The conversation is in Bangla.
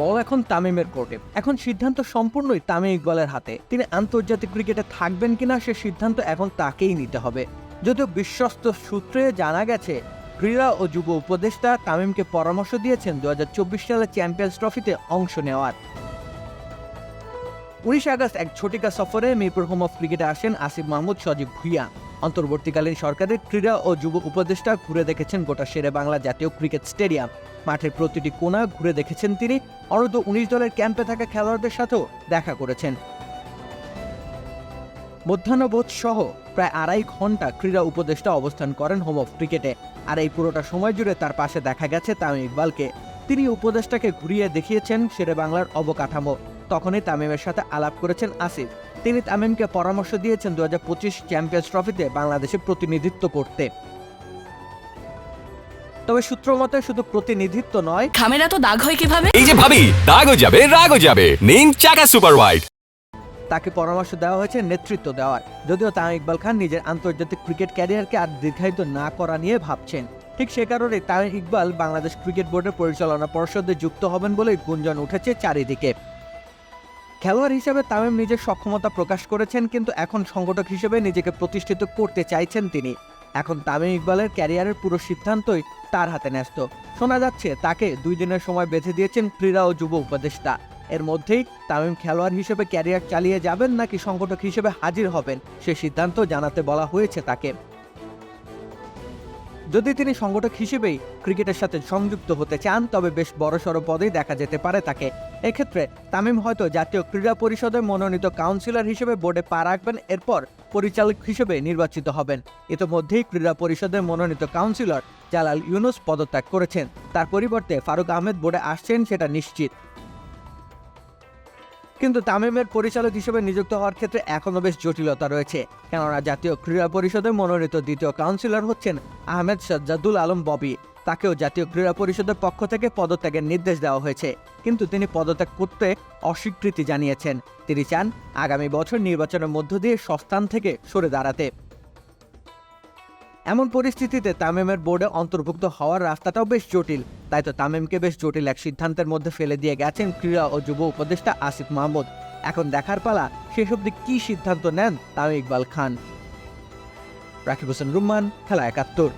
বল এখন তামিমের কোর্টে এখন সিদ্ধান্ত সম্পূর্ণই তামিম ইকবালের হাতে। তিনি আন্তর্জাতিক ক্রিকেটে থাকবেন কিনা সে সিদ্ধান্ত এখন তাকেই নিতে হবে। যদিও বিশ্বস্ত সূত্রে জানা গেছে, ক্রীড়া ও যুব উপদেষ্টা তামিমকে পরামর্শ দিয়েছেন দু সালে চ্যাম্পিয়ন্স ট্রফিতে অংশ নেওয়ার। উনিশ আগস্ট এক ছোটিকা সফরে মিরপুর হোম অফ ক্রিকেটে আসেন আসিফ মাহমুদ, সজীব ভুইয়া। অন্তর্বর্তীকালীন সরকারের ক্রীড়া ও যুব উপদেষ্টা ঘুরে দেখেছেন গোটা শেরে বাংলা জাতীয় ক্রিকেট স্টেডিয়াম। মাঠের প্রতিটি কোণা ঘুরে দেখেছেন তিনি। অনূর্ধ্ব উনিশ দলের ক্যাম্পে থাকা খেলোয়াড়দের সাথেও দেখা করেছেন। মধ্যাহ্নবোধ সহ প্রায় আড়াই ঘণ্টা ক্রীড়া উপদেষ্টা অবস্থান করেন হোম অফ ক্রিকেটে। আর এই পুরোটা সময় জুড়ে তার পাশে দেখা গেছে তামিম ইকবালকে। তিনি উপদেষ্টাকে ঘুরিয়ে দেখিয়েছেন শেরে বাংলার অবকাঠামো। তখনই তামিমের সাথে আলাপ করেছেন আসিফ। তিনি তামিমকে পরামর্শ দিয়েছেন দু হাজার পঁচিশ চ্যাম্পিয়ন্স ট্রফিতে বাংলাদেশের প্রতিনিধিত্ব করতে। তবে সূত্র মতে শুধু প্রতিনিধিত্ব নয়। খামেরা তো দাগ হয় কীভাবে? এই যে ভাবি দাগও যাবে রাগও যাবে। নিন চাকা সুপার হোয়াইট তাকে পরামর্শ দেওয়া হয়েছে নেতৃত্ব দেওয়ার। যদিও তামিম ইকবাল খান নিজের আন্তর্জাতিক ক্রিকেট ক্যারিয়ারকে আর দীর্ঘায়িত না করা নিয়ে ভাবছেন। ঠিক সে কারণে তামিম ইকবাল বাংলাদেশ ক্রিকেট বোর্ডের পরিচালনা পর্ষদে যুক্ত হবেন বলে গুঞ্জন উঠেছে চারিদিকে। খেলোয়াড় হিসেবে তামিম নিজের সক্ষমতা প্রকাশ করেছেন কিন্তু এখন সংগঠক হিসেবে নিজেকে প্রতিষ্ঠিত করতে চাইছেন তিনি। এখন তামিম ইকবালের ক্যারিয়ারের পুরো সিদ্ধান্তই তার হাতে ন্যস্ত। শোনা যাচ্ছে তাকে দুই দিনের সময় বেঁধে দিয়েছেন ক্রীড়া ও যুব উপদেষ্টা। এর মধ্যেই তামিম খেলোয়াড় হিসেবে ক্যারিয়ার চালিয়ে যাবেন নাকি সংগঠক হিসেবে হাজির হবেন, সে সিদ্ধান্ত জানাতে বলা হয়েছে তাকে। যদি তিনি সংগঠক হিসেবেই ক্রিকেটের সাথে সংযুক্ত হতে চান, তবে বেশ বড়সড় পদেই দেখা যেতে পারে তাকে। এক্ষেত্রে তামিম হয়তো জাতীয় ক্রীড়া পরিষদের মনোনীত কাউন্সিলর হিসেবে বোর্ডে পা রাখবেন, এরপর পরিচালক হিসেবে নির্বাচিত হবেন। ইতোমধ্যেই ক্রীড়া পরিষদের মনোনীত কাউন্সিলর জালাল ইউনুস পদত্যাগ করেছেন। তার পরিবর্তে ফারুক আহমেদ বোর্ডে আসছেন, সেটা নিশ্চিত। কিন্তু তামিমের পরিচালক হিসেবে নিযুক্ত হওয়ার ক্ষেত্রে এখনও বেশ জটিলতা রয়েছে। কেননা জাতীয় ক্রীড়া পরিষদে মনোনীত দ্বিতীয় কাউন্সিলর হচ্ছেন আহমেদ সাজ্জাদুল আলম ববি। তাকেও জাতীয় ক্রীড়া পরিষদের পক্ষ থেকে পদত্যাগের নির্দেশ দেওয়া হয়েছে। কিন্তু তিনি পদত্যাগ করতে অস্বীকৃতি জানিয়েছেন। তিনি চান আগামী বছর নির্বাচনের মধ্য দিয়ে সস্থান থেকে সরে দাঁড়াতে। এমন পরিস্থিতিতে তামিমের বোর্ডে অন্তর্ভুক্ত হওয়ার রাস্তাটাও বেশ জটিল। তাই তো তামিমকে বেশ জটিল এক সিদ্ধান্তের মধ্যে ফেলে দিয়ে গেছেন ক্রীড়া ও যুব উপদেষ্টা আসিফ মাহমুদ। এখন দেখার পালা, শেষ অব্দি কী সিদ্ধান্ত নেন তামিম ইকবাল খান? রাকিব হোসেন রুম্মান, খেলা একাত্তর।